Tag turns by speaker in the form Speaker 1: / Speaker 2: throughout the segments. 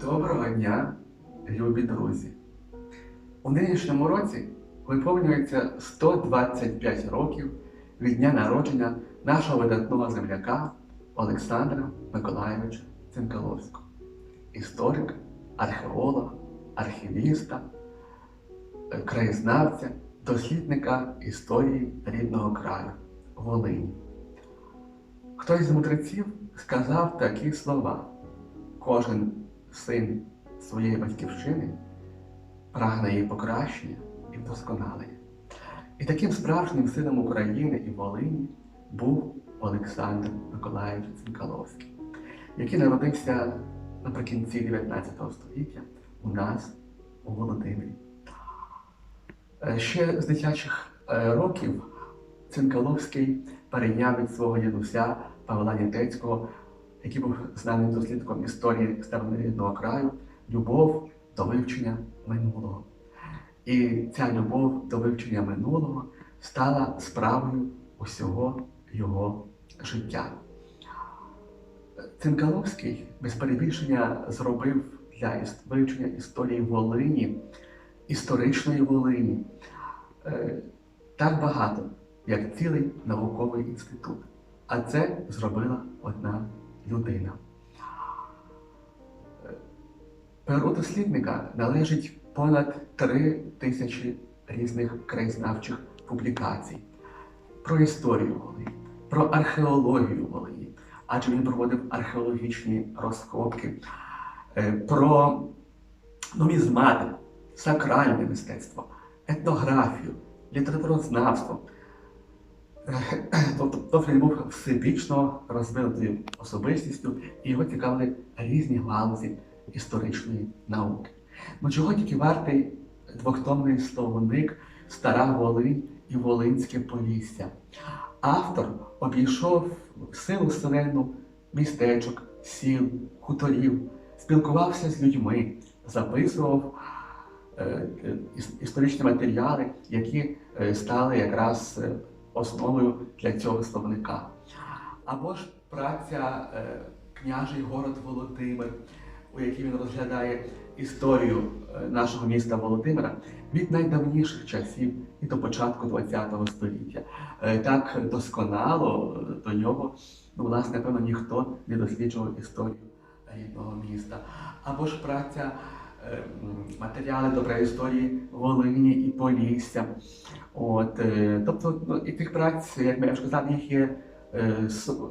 Speaker 1: Доброго дня, любі друзі! У нинішньому році виповнюється 125 років від дня народження нашого видатного земляка Олександра Миколаєвича Цинкаловського, історика, археолога, архівіста, краєзнавця, дослідника історії рідного краю Волині. Хтось з мудреців сказав такі слова: кожен син своєї батьківщини прагне її покращення і вдосконалення. І таким справжнім сином України і Волині був Олександр Миколаївич Цинкаловський, який народився наприкінці 19 століття у нас у Володимирі. Е, Ще з дитячих е, років Цинкаловський перейняв від свого дідуся Павла Нітецького, який був знаним дослідником історії старини рідного краю, любов до вивчення минулого. І ця любов до вивчення минулого стала справою усього його життя. Цинкаловський без перебільшення зробив для вивчення історії Волині, історичної Волині, е, так багато, як цілий науковий інститут. А це зробила одна людина. Е, Перу дослідника належить понад три тисячі різних краєзнавчих публікацій про історію Волині, про археологію Волині, адже він проводив археологічні розкопки, е, про нумізматику, сакральне мистецтво, етнографію, літературознавство. Тобто, тобто був всебічно розвинутою особистістю, і його цікавили різні галузі історичної науки. Ну чого тільки вартий двохтомний словник Стара Волинь і Волинське Полісся. Автор обійшов силу селену містечок, сіл, хуторів, спілкувався з людьми, записував е, е, історичні матеріали, які е, стали якраз е, основою для цього словника. Або ж праця е, княжий город Володимир, у якій він розглядає історію е, нашого міста Володимира від найдавніших часів і до початку ХХ століття. Е, Так досконало до нього, ну, власне, напевно, ніхто не досліджував історію рідного міста. Або ж праця матеріали до преісторії Волині і Полісся. От, е, тобто, ну, і тих праць, як я вже казав, їх є е,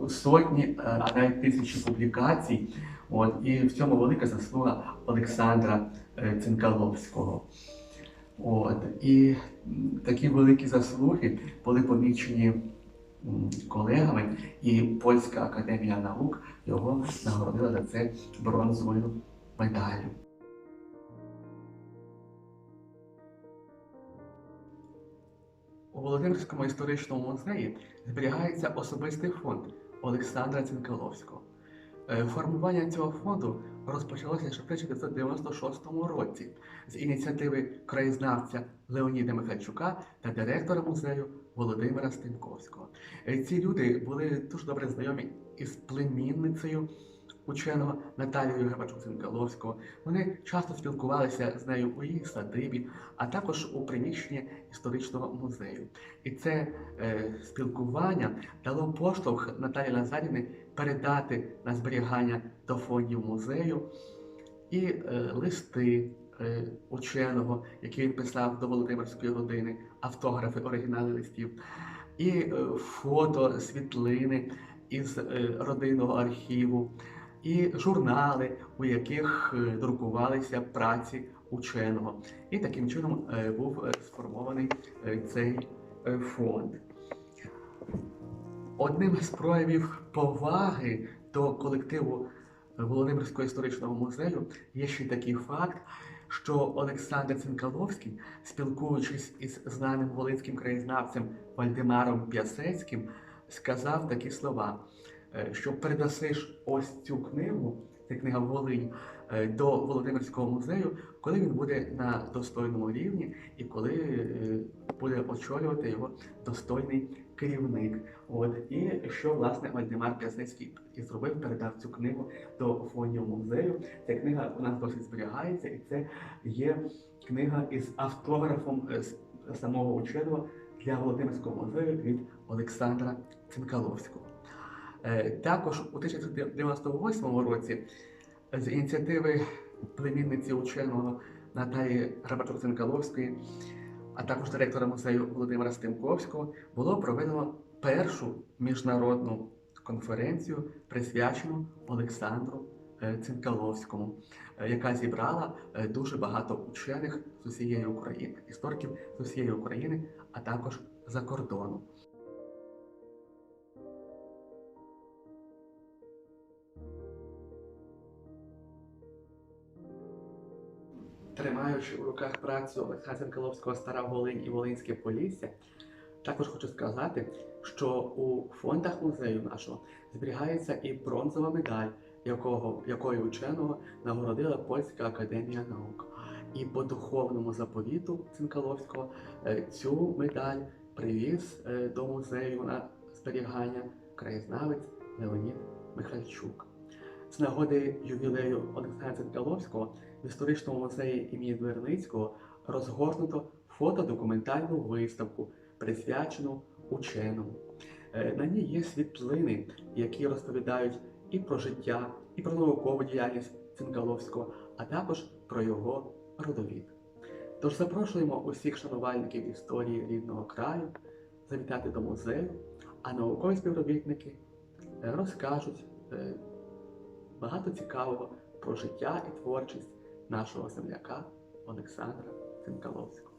Speaker 1: сотні, е, а навіть тисячі публікацій. От, і в цьому велика заслуга Олександра е, Цинкаловського. От, і такі великі заслуги були помічені колегами, і Польська академія наук його нагородила за це бронзовою медаллю. Володимирському історичному музеї зберігається особистий фонд Олександра Цинкаловського. Е, Формування цього фонду розпочалося ще в 1996 році з ініціативи краєзнавця Леоніда Михальчука та директора музею Володимира Стемковського. Е, Ці люди були дуже добре знайомі із племінницею ученого Наталією Габачук Цинкаловського. Вони часто спілкувалися з нею у її садибі, а також у приміщенні історичного музею. І це е, спілкування дало поштовх Наталі Лазарівні передати на зберігання до фондів музею і е, листи е, ученого, які він писав до Володимирської родини, автографи, оригінали листів, і е, фото, світлини із е, родинного архіву, і журнали, у яких е, друкувалися праці ученого. І таким чином е, був е, сформований цей фонд. Одним з проявів поваги до колективу Володимирського історичного музею є ще й такий факт, що Олександр Цинкаловський, спілкуючись із знаним волинським краєзнавцем Вальдемаром П'ясецьким, сказав такі слова, що передасиш ось цю книгу, це книга Волинь, е, до Володимирського музею, коли він буде на достойному рівні і коли е, буде очолювати його достойний керівник. От і що власне Вальдемар П'ясницький і зробив, передав цю книгу до фондів музею. Ця книга у нас досі зберігається, і це є книга із автографом е, самого ученого для Володимирського музею від Олександра Цинкаловського. Е, Також у 1998 році з ініціативи племінниці ученого Наталії Грабачук Цинкаловської, а також директора музею Володимира Стемковського, було проведено першу міжнародну конференцію, присвячену Олександру е, Цинкаловському, е, яка зібрала дуже багато учених з усієї України, істориків з усієї України, а також за кордону. Тримаючи у руках працю Олександра Цинкаловського Стара Волинь і Волинське Полісся, також хочу сказати, що у фондах музею нашого зберігається і бронзова медаль, якого, якою ученого нагородила Польська академія наук. І по духовному заповіту Цинкаловського е, цю медаль привіз е, до музею на зберігання краєзнавець Леонід Михальчук. З нагоди ювілею Олександра Цинкаловського в історичному музеї імені Дверницького розгорнуто фотодокументальну виставку, присвячену ученому. Е, На ній є світлини, які розповідають і про життя, і про наукову діяльність Цинкаловського, а також про його родовід. Тож запрошуємо усіх шанувальників історії рідного краю завітати до музею, а наукові співробітники е, розкажуть е, багато цікавого про життя і творчість нашого земляка Олександра Цинкаловського.